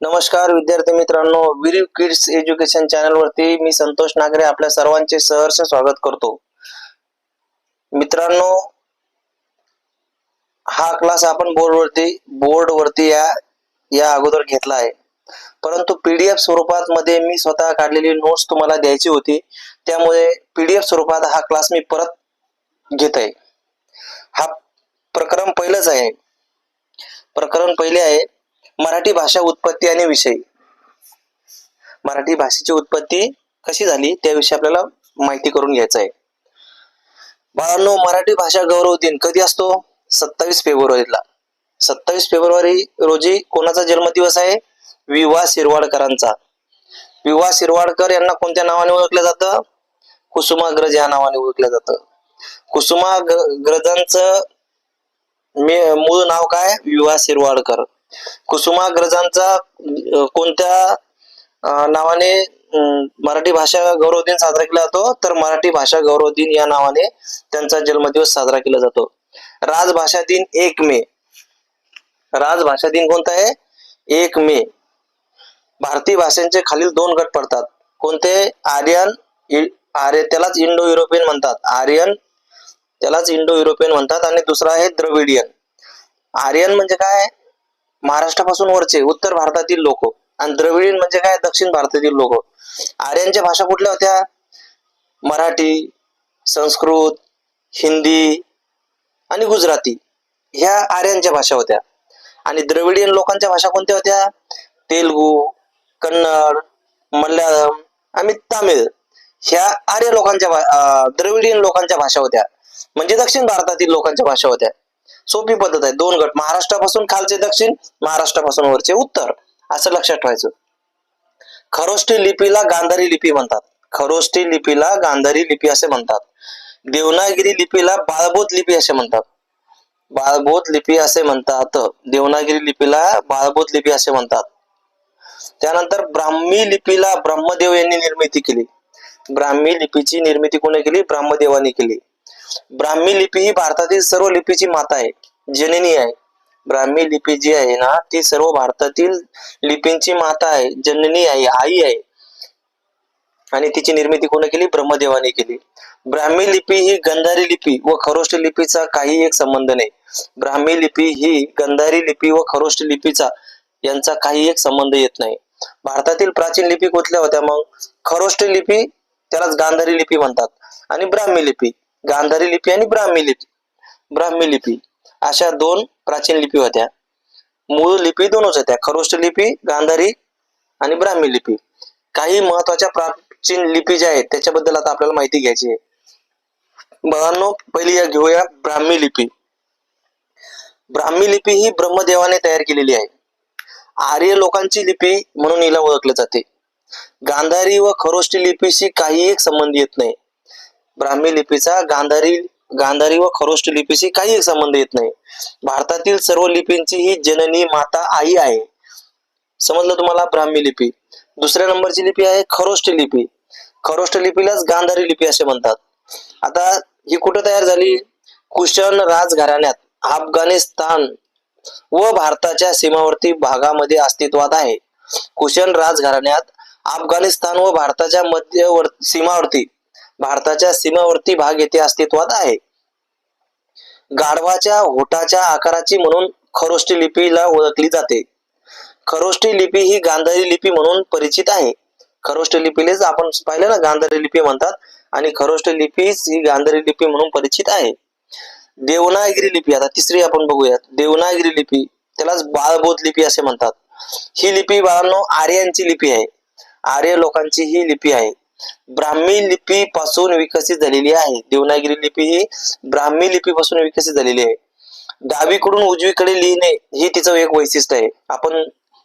नमस्कार विद्यार्थी मित्रांनो. विरीव किड्स एज्युकेशन चॅनल वरती मी संतोष नागरे आपल्या सर्वांचे सहर्ष स्वागत करतो. मित्रांनो हा क्लास आपण बोर्डवरती बोर्डवरती या या अगोदर घेतला आहे. परंतु पीडीएफ स्वरूपात मध्ये मी स्वतः काढलेली नोट्स तुम्हाला द्यायची होती. त्यामुळे पीडीएफ स्वरूपात हा क्लास मी परत घेत आहे हा प्रकरण पहिलंच आहे. प्रकरण पहिले आहे. मराठी भाषा उत्पत्ती आणि विषय. मराठी भाषेची उत्पत्ती कशी झाली त्याविषयी आपल्याला माहिती करून घ्यायचं आहे. बाळांनो मराठी भाषा गौरव दिन कधी असतो? सत्तावीस फेब्रुवारीला. सत्तावीस फेब्रुवारी रोजी कोणाचा जन्मदिवस आहे? विवा शिरवाडकरांचा. विवा शिरवाडकर यांना कोणत्या नावाने ओळखलं जातं? कुसुमाग्रज या नावाने ओळखलं जातं. कुसुमाग्रजांचं मूळ नाव काय? विवा शिरवाडकर. कुसुमाग्रजांचा कोणत्या नावाने मराठी भाषा गौरव दिन साजरा केला जातो तर मराठी भाषा गौरव दिन या नावाने त्यांचा जन्मदिवस साजरा केला जातो. राजभाषा दिन एक मे. राजभाषा दिन कोणता आहे? एक मे. भारतीय भाषांचे खालील दोन गट पडतात. कोणते? आर्यन आर्य त्यालाच इंडो युरोपियन म्हणतात. आर्यन त्यालाच इंडो युरोपियन म्हणतात. आणि दुसरा आहे द्रविडियन. आर्यन म्हणजे काय? महाराष्ट्रापासून वरचे उत्तर भारतातील लोक. आणि द्रविडीन म्हणजे काय? दक्षिण भारतातील लोक. आर्यांच्या भाषा कुठल्या होत्या? मराठी संस्कृत हिंदी आणि गुजराती. ह्या आर्यांच्या भाषा होत्या. आणि द्रविडियन लोकांच्या भाषा कोणत्या होत्या? तेलगू कन्नड मल्याळम आणि तामिळ. ह्या आर्य लोकांच्या भा- द्रविडियन लोकांच्या भाषा होत्या. म्हणजे दक्षिण भारतातील लोकांच्या भाषा होत्या. सोपी पद्धत आहे. दोन गट महाराष्ट्रापासून खालचे दक्षिण महाराष्ट्रापासून वरचे उत्तर. असं लक्षात ठेवायचं. खरोष्टी लिपीला गांधारी लिपी म्हणतात. खरोष्टी लिपीला गांधारी लिपी असे म्हणतात. देवनागिरी लिपीला बाळबोध लिपी असे म्हणतात. बाळबोध लिपी असे म्हणतात. देवनागिरी लिपीला बाळबोध लिपी असे म्हणतात. त्यानंतर ब्राह्मी लिपीला ब्रह्मदेव यांनी निर्मिती केली. ब्राह्मी लिपीची निर्मिती कोणी केली? ब्रह्मदेवानी केली. ब्राह्मी लिपी ही भारतातील सर्व लिपीची माता आहे जननी आहे. ब्राह्मी लिपी जी आहे ना ती सर्व भारतातील लिपींची माता आहे जननी आहे आई आहे. आणि तिची निर्मिती कोणी केली? ब्रह्मदेवाने केली. ब्राह्मी लिपी ही गंधारी लिपी व खरोष्ट लिपीचा काही एक संबंध नाही. ब्राह्मी लिपी ही गंधारी लिपी व खरोष्ट लिपीचा यांचा काही एक संबंध येत नाही. भारतातील प्राचीन लिपी कुठल्या होत्या मग? खरोष्ट लिपी त्यालाच गांधारी लिपी म्हणतात. आणि ब्राह्मी लिपी गांधारी लिपी आणि ब्राह्मी लिपी. ब्राह्मी लिपी. अशा दोन प्राचीन लिपी होत्या. मूळ लिपी दोनच होत्या. खरोष्ट लिपी गांधारी आणि ब्राह्मी लिपी. काही महत्त्वाच्या प्राचीन लिपी ज्या आहेत त्याच्याबद्दल आता आपल्याला माहिती घ्यायची आहे. बाळांनो पहिली या घेऊया ब्राह्मी लिपी. ब्राह्मी लिपी ही ब्रह्मदेवाने तयार केलेली आहे. आर्य लोकांची लिपी म्हणून हिला ओळखले जाते. गांधारी व खरोष्टी लिपीशी काही एक संबंध येत नाही. ब्राह्मी लिपीचा गांधारी गांधारी व खरोष्ट लिपीशी काही संबंध येत नाही. भारतातील सर्व लिपींची ही जननी माता आई आहे. समजलं तुम्हाला? ब्राह्मी लिपी. दुसऱ्या नंबरची लिपी आहे खरोष्ट लिपी. खरोष्ट लिपीलाच गांधारी लिपी असे म्हणतात. आता ही कुठं तयार झाली? कुशन राजघराण्यात अफगाणिस्तान व भारताच्या सीमावर्ती भागामध्ये अस्तित्वात आहे. कुशन राजघराण्यात अफगाणिस्तान व भारताच्या मध्यवर्ती सीमावर्ती भारताच्या सीमावर्ती भाग येथे अस्तित्वात आहे. गाढवाच्या होटाच्या आकाराची म्हणून खरोष्टी लिपीला ओळखली जाते. खरोष्टी लिपी ही गांधारी लिपी म्हणून परिचित आहे. खरोष्टी लिपीलेच आपण पाहिलं ना गांधारी लिपी म्हणतात आणि खरोष्टी लिपीच ही गांधारी लिपी म्हणून परिचित आहे. देवनागिरी लिपी आता तिसरी आपण बघूयात. देवनागिरी लिपी त्यालाच बाळबोध लिपी असे म्हणतात. ही लिपी बाळांनो आर्यांची लिपी आहे. आर्य लोकांची ही लिपी आहे. ब्राह्मी लिपी पासून विकसित झालेली आहे. देवनागिरी लिपी ही ब्राह्मी लिपी पासून विकसित झालेली आहे. डावीकडून उजवीकडे लिहिणे ही तिचं एक वैशिष्ट्य आहे. आपण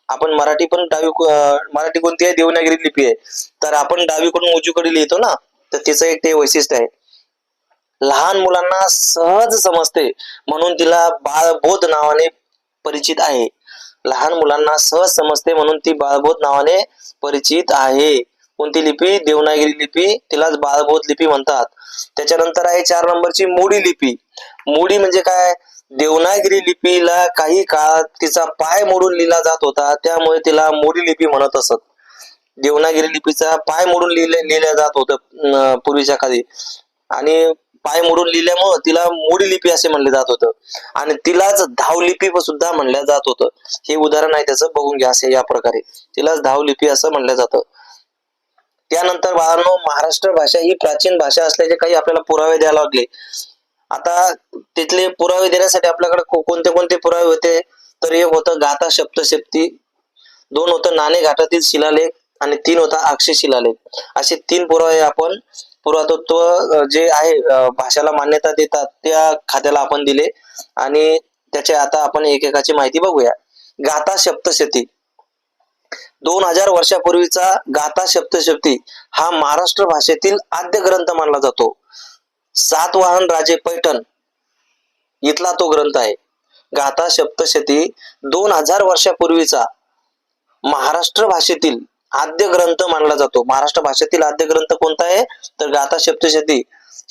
आपण मराठी पण डावी मराठी कोणती आहे? देवनागिरी लिपी आहे. तर आपण डावीकडून उजवीकडे लिहितो ना तर तिचं एक ते वैशिष्ट्य आहे. लहान मुलांना सहज समजते म्हणून तिला बाळबोध नावाने परिचित आहे. लहान मुलांना सहज समजते म्हणून ती बाळबोध नावाने परिचित आहे. कोणती लिपी? देवनागिरी लिपी. तिलाच बाळबोध लिपी म्हणतात. त्याच्यानंतर आहे चार नंबरची मोडी लिपी. मोडी म्हणजे काय? देवनागिरी लिपीला काही काळात तिचा पाय मोडून लिहिला जात होता. त्यामुळे तिला मोडी लिपी म्हणत असत. देवनागिरी लिपीचा पाय मोडून लिहिले लिहिल्या जात होतं पूर्वीच्या काळी. आणि पाय मोडून लिहिल्यामुळं तिला मोडी लिपी असे म्हणले जात होतं. आणि तिलाच धावलिपी सुद्धा म्हणल्या जात होतं. हे उदाहरण आहे त्याचं. बघून घ्या असे या प्रकारे. तिलाच धावलिपी असं म्हणलं जातं. त्यानंतर बाळांनो महाराष्ट्र भाषा ही प्राचीन भाषा असल्याचे काही आपल्याला पुरावे द्यायला लागले. आता तिथले पुरावे देण्यासाठी आपल्याकडे कोणते कोणते पुरावे होते? तर एक होतं गाथा सप्तशक्ती दोन होतं नाणे घाटातील शिलालेख आणि तीन होता अक्षय शिलालेख. असे तीन पुरावे आपण पुरातत्व जे आहे भाषाला भाषेला मान्यता देतात त्या खात्याला आपण दिले. आणि त्याचे आता आपण एकेकाची माहिती बघूया. गाथा सप्तशती दोन हजार वर्षापूर्वीचा गाथा शब्दशब्दी हा महाराष्ट्र भाषेतील आद्य ग्रंथ मानला जातो. सातवाहन राजे पैठण इथला तो ग्रंथ आहे. गाथा सप्तशती दोन हजार वर्षापूर्वीचा महाराष्ट्र भाषेतील आद्य ग्रंथ मानला जातो. महाराष्ट्र भाषेतील आद्य ग्रंथ कोणता आहे? तर गाथा सप्तशती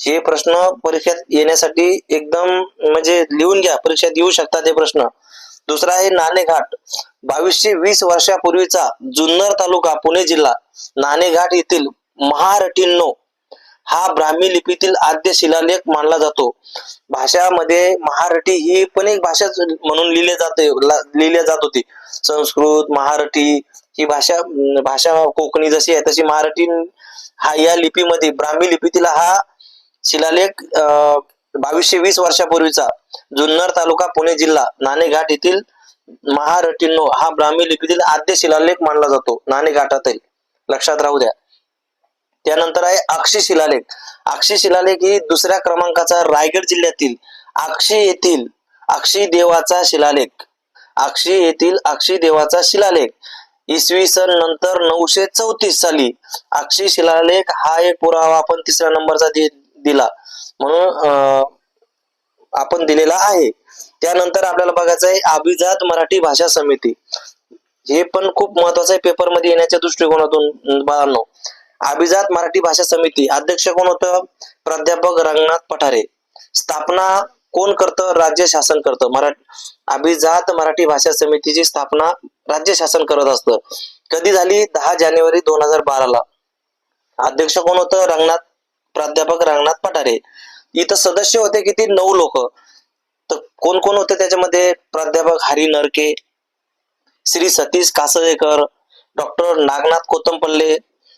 हे प्रश्न परीक्षेत येण्यासाठी एकदम म्हणजे लिहून घ्या. परीक्षेत येऊ शकतात हे प्रश्न. दुसरा आहे नाणेघाट. बावीसशे वीस वर्षापूर्वीचा जुन्नर तालुका पुणे जिल्हा नाणेघाट येथील महारटिन्नो हा ब्राह्मी लिपीतील आद्य शिलालेख मानला जातो. भाषामध्ये महारठी ही पण एक भाषा म्हणून लिहिले जाते ला- लिहिल्या जात होती. संस्कृत महारठी ही भाषा भाषा कोकणी जशी आहे तशी मराठी हा या लिपीमध्ये ब्राह्मी लिपीतील हा शिलालेख अं, बावीसशे वीस वर्षापूर्वीचा जुन्नर तालुका पुणे जिल्हा नाणेघाट येथील महारटिनो हा ब्राह्मी लिपीतील आद्य शिलालेख मानला जातो. नाणेघाटातील. लक्षात राहू द्या. त्यानंतर आहे अक्षी शिलालेख. अक्षी शिलालेख ही दुसऱ्या क्रमांकाचा रायगड जिल्ह्यातील अक्षी येथील अक्षी देवाचा शिलालेख. अक्षी येथील अक्षी देवाचा शिलालेख. इसवी सन नंतर नऊशे चौतीस साली अक्षी शिलालेख हा एक पुरावा आपण तिसऱ्या नंबरचा दिला. म्हणून आपण दिलेला आहे. त्यानंतर आपल्याला बघायचं आहे अभिजात मराठी भाषा समिती. हे पण खूप महत्वाचं आहे पेपरमध्ये येण्याच्या दृष्टिकोनातून बाळांनो. अभिजात मराठी भाषा समिती. अध्यक्ष कोण होतं? प्राध्यापक रंगनाथ पठारे. स्थापना कोण करतं? राज्य शासन करतं. मराठी अभिजात मराठी भाषा समितीची स्थापना राज्य शासन करत असतं. कधी झाली? दहा जानेवारी दोन हजार बाराला. अध्यक्ष कोण होतं? रंगनाथ प्राध्यापक रंगनाथ पठारे. इथं सदस्य होते किती? नऊ लोक. तर कोण कोण होते त्याच्यामध्ये? प्राध्यापक Hari Narke Shri Satish Kasalekar doctor Nagnath Kotampalle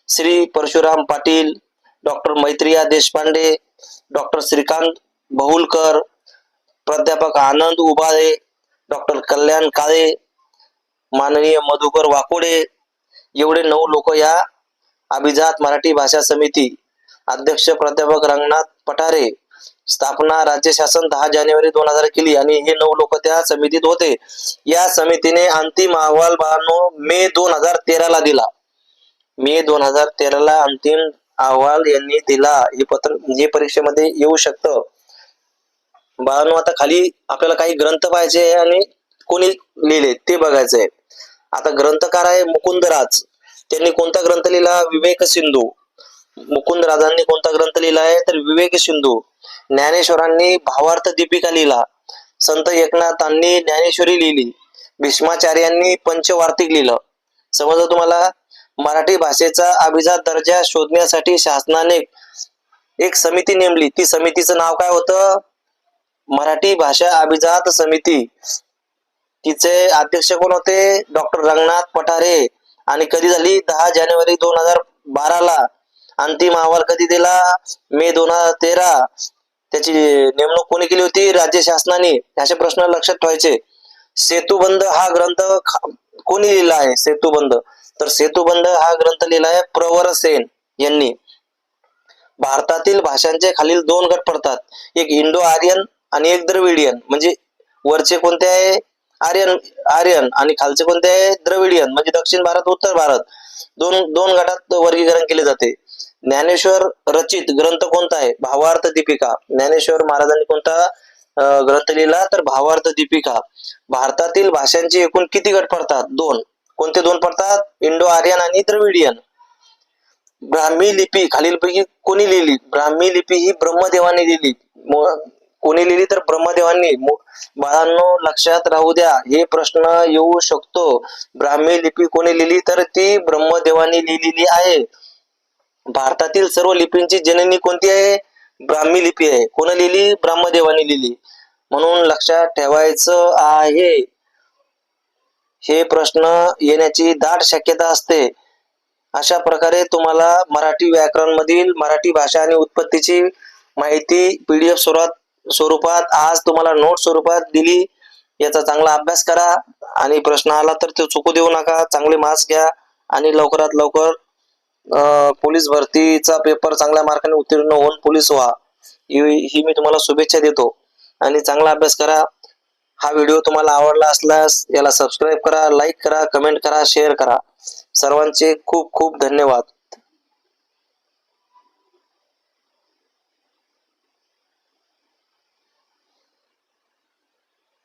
Shri Parshuram Patil doctor Maitreya Deshpande doctor Shrikant Bahulkar प्राध्यापक आनंद उबाळे डॉक्टर कल्याण काळे माननीय मधुकर वाकोडे एवढे नऊ लोक या अभिजात मराठी भाषा समिती अध्यक्ष प्राध्यापक रंगनाथ पठारे स्थापना राज्य शासन दहा जानेवारी दोन हजार केली आणि हे नऊ लोक त्या समितीत होते. या समितीने अंतिम अहवाल बाळांनो मे दोन हजार तेराला दिला. मे दोन हजार तेराला अंतिम अहवाल यांनी दिला. हे पत्र जे परीक्षेमध्ये येऊ शकतं. बाळांनो आता खाली आपल्याला काही ग्रंथ पाहिजे आणि कोणी लिहिले ते बघायचंय. आता ग्रंथकार आहे मुकुंदराज. त्यांनी कोणता ग्रंथ लिहिला? विवेक सिंधू. मुकुंदराजांनी कोणता ग्रंथ लिहिला आहे? तर विवेक सिंधू. ज्ञानेश्वरांनी भावार्थ दीपिका लिहिला. संत एकनाथांनी ज्ञानेश्वरी लिहिली. भीष्माचार्यांनी पंचवार्तिक लिहिलं. समजा तुम्हाला? मराठी भाषेचा अभिजात दर्जा शोधण्यासाठी शासनाने एक समिती नेमली. ती समितीचं नाव काय होतं? मराठी भाषा अभिजात समिती. तिचे अध्यक्ष कोण होते? डॉक्टर रंगनाथ पठारे. आणि कधी झाली? दहा जानेवारी दोन हजार बाराला. अंतिम अहवाल कधी दिला? मे दोन हजार तेरा. त्याची नेमणूक कोणी केली होती? राज्य शासनाने. असे प्रश्न लक्षात ठेवायचे. सेतुबंद हा ग्रंथ कोणी लिहिला आहे? सेतुबंद. तर सेतुबंध हा ग्रंथ लिहिला आहे प्रवर सेन यांनी. भारतातील भाषांचे खालील दोन गट पडतात. एक इंडो आर्यन आणि एक द्रविडियन. म्हणजे वरचे कोणते आहे? आर्यन आर्यन आणि खालचे कोणते आहे? द्रविडियन. म्हणजे दक्षिण भारत उत्तर भारत. दोन दोन गटात वर्गीकरण केले जाते. ज्ञानेश्वर रचित ग्रंथ कोणता आहे? भावार्थ दीपिका. ज्ञानेश्वर महाराजांनी कोणता ग्रंथ लिहिला? तर भावार्थ दीपिका. भारतातील भाषांचे एकूण किती गट पडतात? दोन. कोणते दोन पडतात? इंडो आर्यन आणि द्रविडियन. ब्राह्मी लिपी खालीलपैकी कोणी लिहिली? ब्राह्मी लिपी ही ब्रह्मदेवाने लिहिली. कोणी लिहिली? तर ब्रह्मदेवांनी. बाळांनो लक्षात राहू द्या. हे प्रश्न येऊ शकतो. ब्राह्मी लिपी कोणी लिहिली? तर ती ब्रह्मदेवांनी लिहिलेली आहे. भारतातील सर्व लिपींची जननी कोणती आहे? ब्राह्मी लिपी आहे. कोण लिहिली? ब्रह्मदेवाने लिहिली. म्हणून लक्षात ठेवायचं आहे. हे प्रश्न येण्याची दाट शक्यता असते. अशा प्रकारे तुम्हाला मराठी व्याकरण मधील मराठी भाषा आणि उत्पत्तीची माहिती पीडीएफ स्वरूपात स्वरूपात आज तुम्हाला नोट स्वरूपात दिली. याचा चांगला अभ्यास करा. आणि प्रश्न आला तर तो चुकू देऊ नका. चांगले मार्क्स घ्या. आणि लवकरात लवकर पोलीस भरतीचा पेपर चांगल्या मार्काने उत्तीर्ण होऊन पोलीस व्हा. ही मी तुम्हाला शुभेच्छा देतो. आणि चांगला अभ्यास करा. हा व्हिडिओ तुम्हाला आवडला असल्यास याला सबस्क्राईब करा लाईक करा कमेंट करा शेअर करा. सर्वांचे खूप खूप धन्यवाद.